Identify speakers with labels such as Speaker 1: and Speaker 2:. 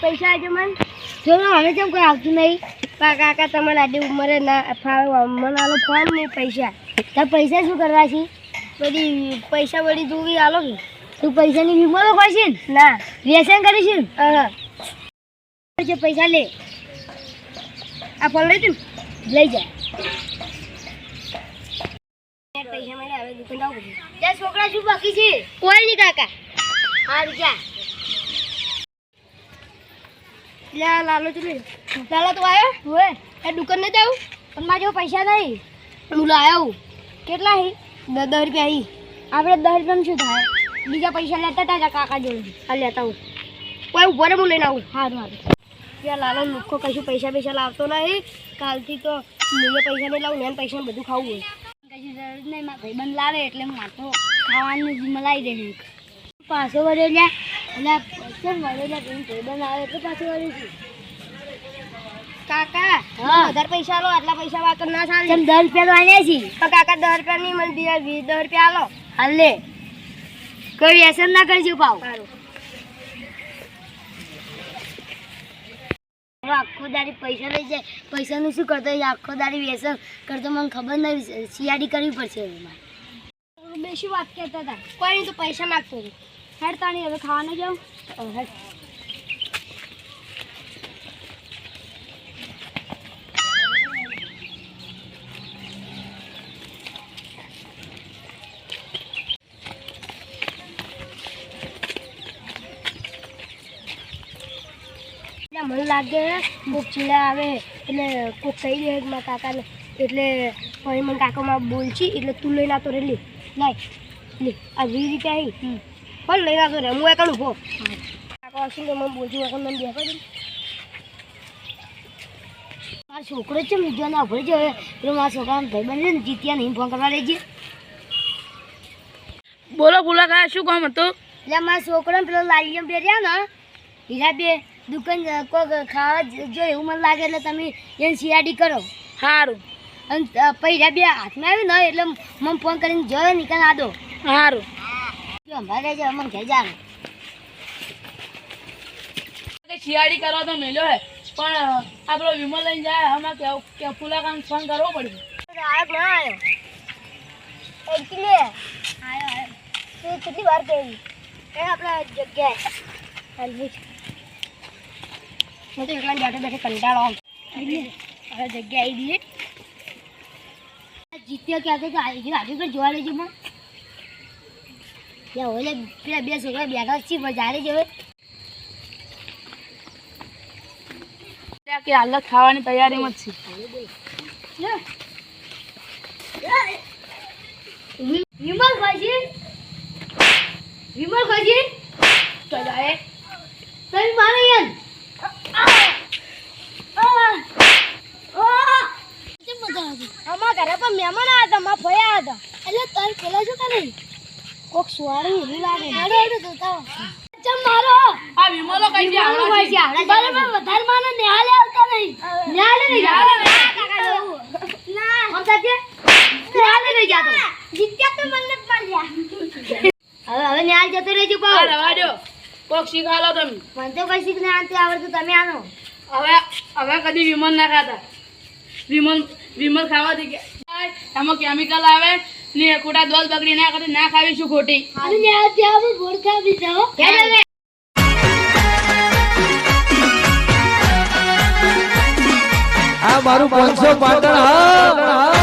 Speaker 1: પૈસા આવજો મને. જોડો હવે કેમ કોઈ આવતું નહીં? પા કાકા તમારે આટલી ઉંમરે ના ફાવે મને આલો ફોન નહીં પૈસા. તાર પૈસા શું કરવા છે? બધી પૈસા બધી તું બી આલો કે? તું પૈસાની વિમલો કરશે ને? ના. વ્યસન કરીશું હા જે પૈસા લે. આ ફોન લઈ તું લઈ જા. પૈસા મળે હવે દુકાન જાવ છોકરા શું બાકી છે? કોઈ નહીં કાકા. હા જા. લે લાલો ચલી લાલો તો આવ્યો હોય એ દુકાન ને જાઉં? પણ મારા જેવો પૈસા નહીં. હું લાવ્યો કેટલા હી? દસ દસ રૂપિયા હી. આપણે દસ રૂપિયા શું થાય? બીજા પૈસા લેતા હતા કાકા જોડે. આ લેતા હું કોઈ ઊભો રે હું લઈને આવું. સારું સારું ત્યાં લાલો લુખો કશું પૈસા પૈસા લાવતો નહીં. કાલથી તો મને પૈસા નહીં લાવું ને પૈસા બધું ખાવું હોય. કશું જરૂર નહીં મારા ભાઈબંધ લાવે એટલે હું માથો ખાવાનું જ મલાઈ દે પાછો લ્યા. એટલે કેમ મને લ્યા પેલું ભાઈબંધ આવે તો પાછો વળ્યો છું કાકા
Speaker 2: હા.
Speaker 1: વધારે પૈસા લો આટલા પૈસા વાકર ના ચાલે. દસ રૂપિયા તો આણ્યા છે. પણ કાકા દસ રૂપિયા નહીં મને બીજા વીસ દસ રૂપિયા આલો. હાલ. લે કોઈ વ્યસન ના કરજો પાવ. આખો દાડી પૈસા લઈ જાય. પૈસાનું શું કરતો આખો દાડી વ્યસન કરતો મને ખબર નહીં. શિયાળી કરવી પડશે શું વાત કરતા હતા. કોઈ નહીં તો પૈસા માગતો હતો હેડ તાણી હવે ખાવાનું જાઉં હેડ. એટલે મને લાગે કોક ચીડા આવે એટલે કોક કહી દે મારા કાકાને. એટલે પછી મને કાકામાં બોલશી એટલે તું લઈને આવતો રે લે લાય. લે આ વીસ રૂપિયા આવી પણ લઈ આવતો રે હું એકણ ઊભો કાકા હશે તો મને બોલશું એકણ મને બેસો દે મારો છોકરો છે બીજો ના ભરી જાય પેલો મારા છોકરાનો ભાઈ બને ને જીત્યા નહીં ફોન કરવા લેજે.
Speaker 2: બોલો બોલા કાકા શું કામ હતું?
Speaker 1: એટલે મારા છોકરાને પેલો લાલિયમ પહેર્યા ને હીરા બે દુકાન કોઈ ખાવા જ- એવું મને લાગે એટલે તમે એને સીઆડી કરો.
Speaker 2: સારું
Speaker 1: અને પૈસા બે હાથમાં આવ્યું ને એટલે મને ફોન કરીને જોયો નીકળ આદો
Speaker 2: સારું
Speaker 1: જો અમારે ઘેર
Speaker 2: શિયાળી કરવા તો મેલ્યો હે પણ આપણો વિમલ લઈને જાય આમાં કે કે ફૂલા કામ ફોન કરવો પડશે
Speaker 1: ના તું કેટલી વાર કહી એ આપણા જગ્યાએ? હાલવી હું તો એકલા બેઠે બેઠે કંટાળો હવે જગ્યા આવી ગઈ. જીત્યો ક્યાં આવી આજુ આજે જોવા લેજો માં. ત્યાં ઓલે પેલા બે છોકરા બેઠા છે બજારે જવે
Speaker 2: કે હાલ ખાવાની તૈયારીમાં જ છે
Speaker 1: વિમલ ખાજી. વિમલ ખાજી.
Speaker 2: તો જાય.
Speaker 1: તમે મારે યાર. અમારા ઘરે પણ મહેમાન આવ્યા હતા મારા ફયા હતા. એટલે તાર પેલા શું કરે કોક સુવાળી ઊભી લાગે હેડો હેડો જોતા ચમ મારો?
Speaker 2: આ વિમલો કઈ છે આવડા છે
Speaker 1: બરાબર વધારે માને ન્યાલે આવતા નહીં. ન્યાલે નહીં જાતો? ના હમ સાચે ન્યાલે નહીં જાતો? જીત્યા તો મને પડ ગયા હવે હવે ન્યાલ જતો રહેજો પાવ
Speaker 2: રવા દો કોક શીખાલો તમે.
Speaker 1: મને તો કઈ શીખને આવતું આવડતું તમે આનો.
Speaker 2: હવે હવે કદી વિમલ ના ખાતા. વિમલ વિમલ ખાવા દે કે એમાં કેમિકલ આવે ને ખોટા દોલ બગડી ના કરે ના ખાવીશું ખોટી?
Speaker 3: આ મારું પાંચસો પાટણ હા